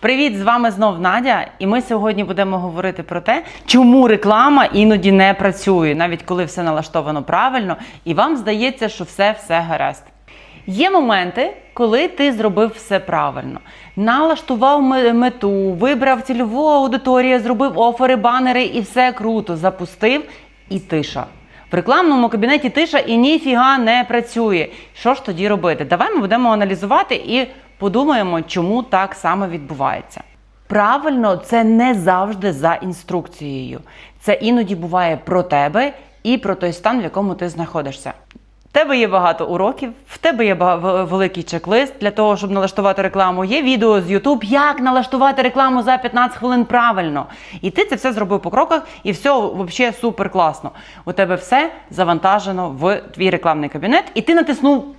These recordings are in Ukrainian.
Привіт, з вами знов Надя, і ми сьогодні будемо говорити про те, чому реклама іноді не працює, навіть коли все налаштовано правильно, і вам здається, що все все гаразд. Є моменти, коли ти зробив все правильно, налаштував мету, вибрав цільову аудиторію, зробив офери, банери і все круто, запустив і тиша. В рекламному кабінеті тиша і ніфіга не працює. Що ж тоді робити? Давай ми будемо аналізувати і подумаємо, чому так саме відбувається. Правильно, це не завжди за інструкцією. Це іноді буває про тебе і про той стан, в якому ти знаходишся. В тебе є багато уроків, в тебе є великий чек-лист для того, щоб налаштувати рекламу. Є відео з YouTube, як налаштувати рекламу за 15 хвилин правильно. І ти це все зробив по кроках, і все взагалі супер класно. У тебе все завантажено в твій рекламний кабінет, і ти натиснув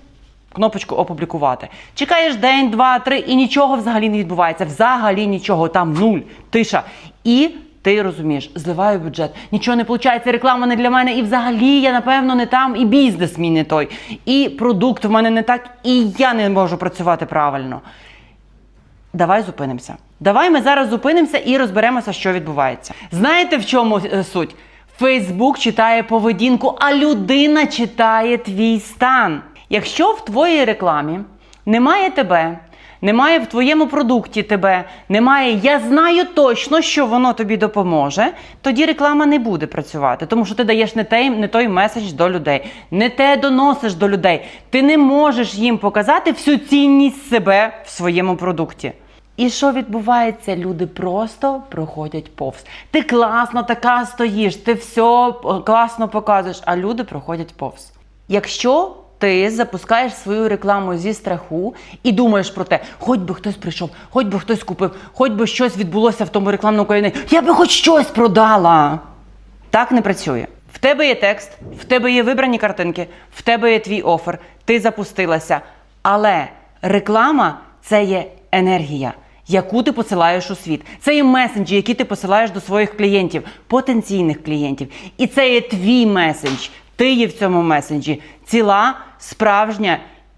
кнопочку опублікувати. Чекаєш день, два, три, і нічого взагалі не відбувається. Взагалі нічого, там нуль, тиша. І ти розумієш, зливаю бюджет, нічого не виходить, реклама не для мене, і взагалі я напевно не там, і бізнес мій не той, і продукт в мене не так, і я не можу працювати правильно. Давай зупинимося. Давай ми зараз зупинимося і розберемося, що відбувається. Знаєте, в чому е, суть? Фейсбук читає поведінку, а людина читає твій стан. Якщо в твоїй рекламі немає тебе, немає в твоєму продукті тебе, немає я знаю точно, що воно тобі допоможе, тоді реклама не буде працювати, тому що ти даєш не той, не той меседж до людей, не те доносиш до людей. Ти не можеш їм показати всю цінність себе в своєму продукті. І що відбувається? Люди просто проходять повз. Ти класно така стоїш, ти все класно показуєш, а люди проходять повз. Якщо ти запускаєш свою рекламу зі страху і думаєш про те, хоч би хтось прийшов, хоч би хтось купив, хоч би щось відбулося в тому рекламному кабінеті, я би хоч щось продала. Так не працює. В тебе є текст, в тебе є вибрані картинки, в тебе є твій офер, ти запустилася. Але реклама це є енергія, яку ти посилаєш у світ. Це є месенджі, які ти посилаєш до своїх клієнтів, потенційних клієнтів. І це є твій месендж. Ти є в цьому месенджі ціла, справжня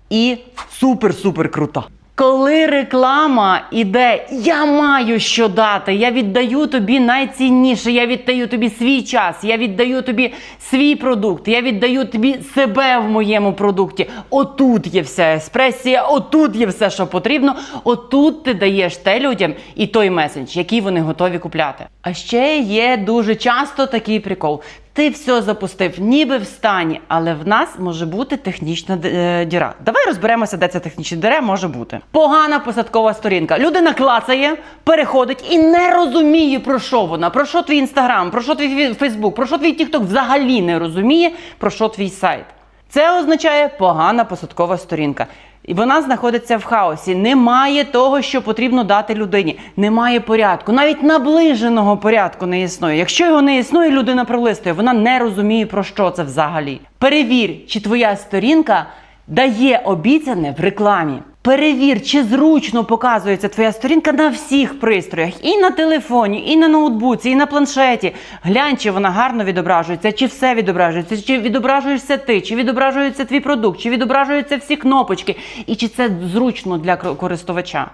і супер-супер крута. Коли реклама іде, я маю що дати, я віддаю тобі найцінніше, я віддаю тобі свій час, я віддаю тобі свій продукт, я віддаю тобі себе в моєму продукті. Отут є вся еспресія, отут є все, що потрібно. Отут ти даєш те людям і той меседж, який вони готові купляти. А ще є дуже часто такий прикол. Ти все запустив, ніби в стані, але в нас може бути технічна е, діра. Давай розберемося, де ця технічна діра може бути. Погана посадкова сторінка. Людина клацає, переходить і не розуміє, про що вона, про що твій інстаграм, про що твій Фейсбук, про що твій Тікток взагалі не розуміє, про що твій сайт. Це означає погана посадкова сторінка. І вона знаходиться в хаосі. Немає того, що потрібно дати людині. Немає порядку. Навіть наближеного порядку не існує. Якщо його не існує, людина пролистує. Вона не розуміє, про що це взагалі. Перевір, чи твоя сторінка дає обіцяне в рекламі. Перевір, чи зручно показується твоя сторінка на всіх пристроях, і на телефоні, і на ноутбуці, і на планшеті. Глянь, чи вона гарно відображується, чи все відображується, чи відображуєшся ти, чи відображується твій продукт, чи відображуються всі кнопочки, і чи це зручно для кор- користувача.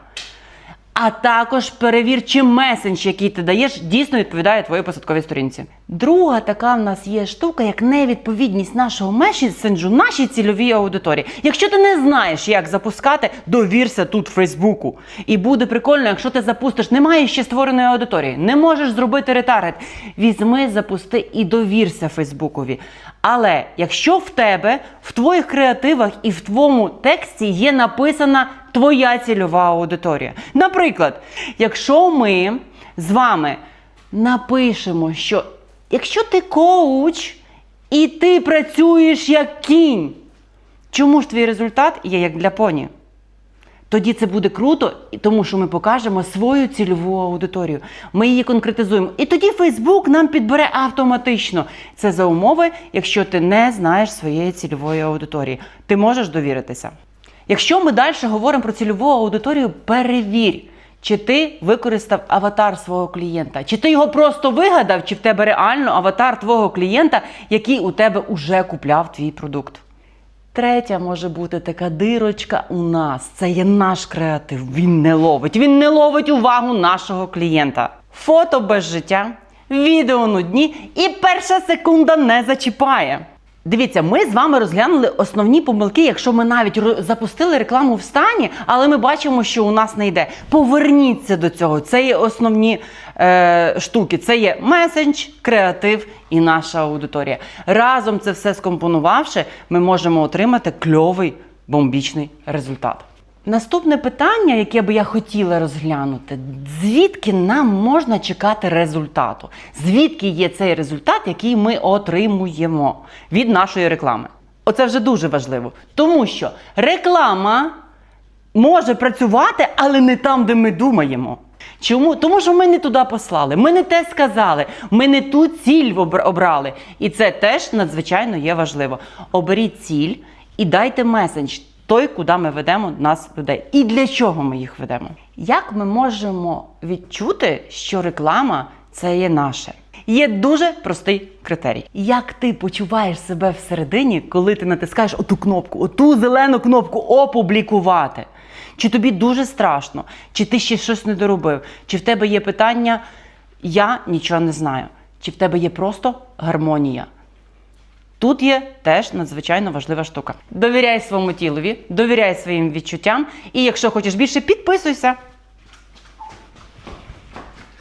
А також перевір, чи месендж, який ти даєш, дійсно відповідає твоїй посадковій сторінці. Друга така в нас є штука, як невідповідність нашого месенджу нашій цільовій аудиторії. Якщо ти не знаєш, як запускати, довірся тут Фейсбуку. І буде прикольно, якщо ти запустиш, немає ще створеної аудиторії, не можеш зробити ретаргет. Візьми, запусти і довірся Фейсбукові. Але якщо в тебе, в твоїх креативах і в твоєму тексті є написана твоя цільова аудиторія. Наприклад, якщо ми з вами напишемо, що якщо ти коуч і ти працюєш як кінь, чому ж твій результат є як для поні? Тоді це буде круто, тому що ми покажемо свою цільову аудиторію. Ми її конкретизуємо. І тоді Фейсбук нам підбере автоматично. Це за умови, якщо ти не знаєш своєї цільової аудиторії. Ти можеш довіритися. Якщо ми далі говоримо про цільову аудиторію, перевір, чи ти використав аватар свого клієнта, чи ти його просто вигадав, чи в тебе реально аватар твого клієнта, який у тебе уже купляв твій продукт. Третя може бути така дирочка у нас. Це є наш креатив. Він не ловить. Він не ловить увагу нашого клієнта. Фото без життя, відео нудні і перша секунда не зачіпає. Дивіться, ми з вами розглянули основні помилки, якщо ми навіть запустили рекламу в стані, але ми бачимо, що у нас не йде. Поверніться до цього. Це є основні е, штуки. Це є месендж, креатив і наша аудиторія. Разом це все скомпонувавши, ми можемо отримати кльовий бомбічний результат. Наступне питання, яке би я хотіла розглянути, звідки нам можна чекати результату? Звідки є цей результат, який ми отримуємо від нашої реклами? Оце вже дуже важливо, тому що реклама може працювати, але не там, де ми думаємо. Чому? Тому що ми не туди послали, ми не те сказали, ми не ту ціль обр- обрали. І це теж надзвичайно є важливо. Оберіть ціль і дайте месендж той, куди ми ведемо нас людей. І для чого ми їх ведемо? Як ми можемо відчути, що реклама це є наше? Є дуже простий критерій. Як ти почуваєш себе всередині, коли ти натискаєш оту кнопку, оту зелену кнопку опублікувати? Чи тобі дуже страшно, чи ти ще щось не доробив, чи в тебе є питання Я нічого не знаю, чи в тебе є просто гармонія? Тут є теж надзвичайно важлива штука. Довіряй своєму тілові, довіряй своїм відчуттям. І якщо хочеш більше, підписуйся.